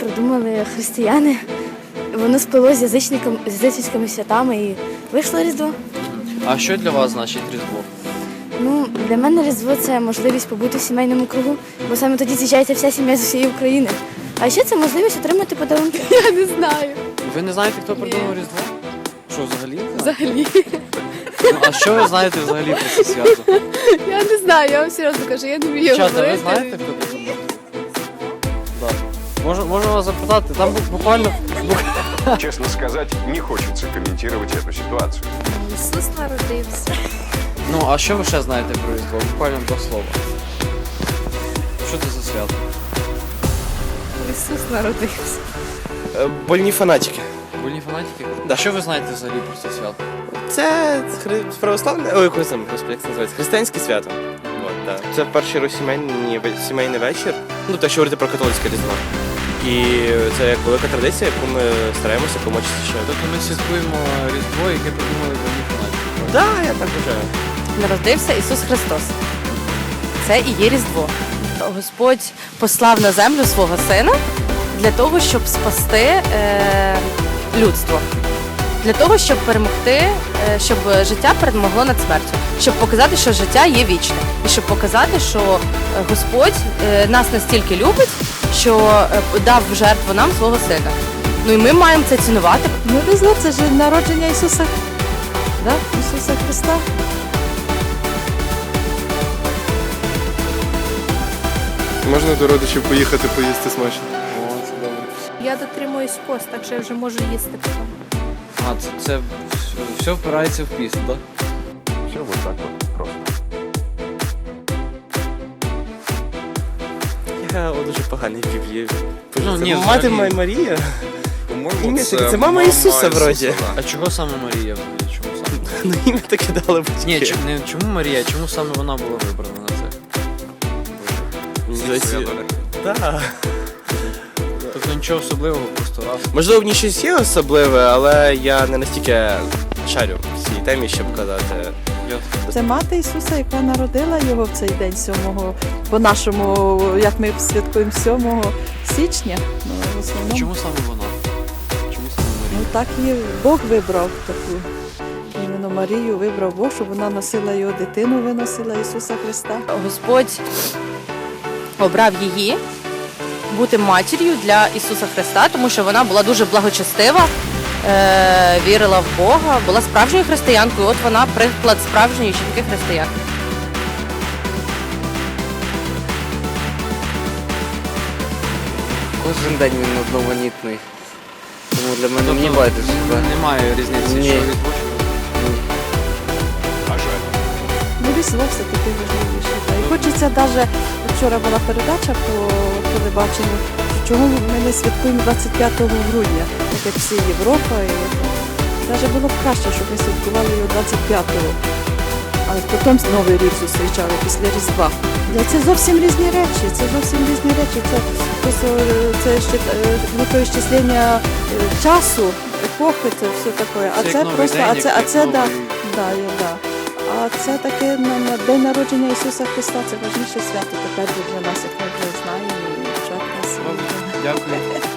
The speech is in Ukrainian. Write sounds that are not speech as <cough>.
Придумали християни. Воно сплело з язичниками, з язичницькими святами і вийшло Різдво. А що для вас значить Різдво? Ну, для мене Різдво це можливість побути в сімейному кругу, бо саме тоді з'їжджається вся сім'я з усієї України. А ще це можливість отримати подарунки. <laughs> Я не знаю. Ви не знаєте, хто придумав Різдво? Що взагалі? не знаєте? Взагалі. Ну, а що ви знаєте взагалі про це свято? <laughs> Я не знаю, я вам серйозно кажу, я не вмію Дівчата, ви говорити. знаєте, хто придумав? Можу, можу вас запитати, там бу- буквально Честно сказать, не хочется комментировать эту ситуацию. Ісус народився. Ну, а що ви ще знаєте про Різдво? Буквально до слова. Що це за свято? Ісус народився. Е, Больні фанатики. Вольні фанатики? Да. Що ви знаєте взагалі про це свято? Це хри... православне, ой, якось там, господи, як це називається? Християнське свято. От, да. Це в першу сімейний, сімейний вечір. Ну, так що говорити про католицьке різдво. І це як велика традиція, яку ми стараємося помочити ще. Тобто ми святкуємо Різдво, яке придумали вольні фанатики. Так, я так вважаю. Народився Ісус Христос. Це і є Різдво. Господь послав на землю свого сина для того, щоб спасти е, людство, для того, щоб перемогти, е, щоб життя перемогло над смертю, щоб показати, що життя є вічне, і щоб показати, що е, Господь е, нас настільки любить, що е, дав жертву нам свого сина. Ну і ми маємо це цінувати. Ну, Різдво це ж народження Ісуса, да? Ісуса Христа. Можна до родичів поїхати поїсти смачно. О, це добре. Я дотримуюсь пост, так що я вже можу їсти потім. А, це, це все впирається в піст, так? Все вот так вот просто. Я о, дуже поганий в Ну, ні, мати взагалі. Ма- Марія. По-моєму, Ім'я таке, це мама Ісуса вроді. А чого саме Марія? Чому саме? Ну, ім'я таке дали батьки. Ні, чому, не чому Марія, чому саме вона була вибрана на це? Здається, да. Тобто нічого особливого, просто раз. Можливо, в ній щось є особливе, але я не настільки шарю цій темі, щоб казати. Це мати Ісуса, яка народила його в цей день 7 по-нашому, як ми святкуємо 7 січня. Ну, в основному, Чому саме вона? Чому саме ну так і Бог вибрав таку. Іменно Марію вибрав Бог, щоб вона носила його дитину, виносила Ісуса Христа. Господь обрав її бути матір'ю для Ісуса Христа, тому що вона була дуже благочестива, е, вірила в Бога, була справжньою християнкою. От вона приклад справжньої жінки християн. Кожен день він одноманітний. Тому для мене Тобто мені байдуже. да. Немає різниці, Ні. що відбувається. А. Ну, Різдво все-таки важливіше. І хочеться навіть, вчора була передача по телебаченню, чому ми не святкуємо 25 грудня, так як всі Європа. І навіть було б краще, щоб ми святкували його 25-го, а потім Новий рік зустрічали після Різдва. Це зовсім різні речі, це зовсім різні речі. Це просто це ще е, літоісчислення е, часу, епохи, це все таке. А Це це, просто, день, а це, а це новий- Да, я, да. А це таке на, на день народження Ісуса Христа, це важніше свято тепер для нас, як ми вже знаємо 逆。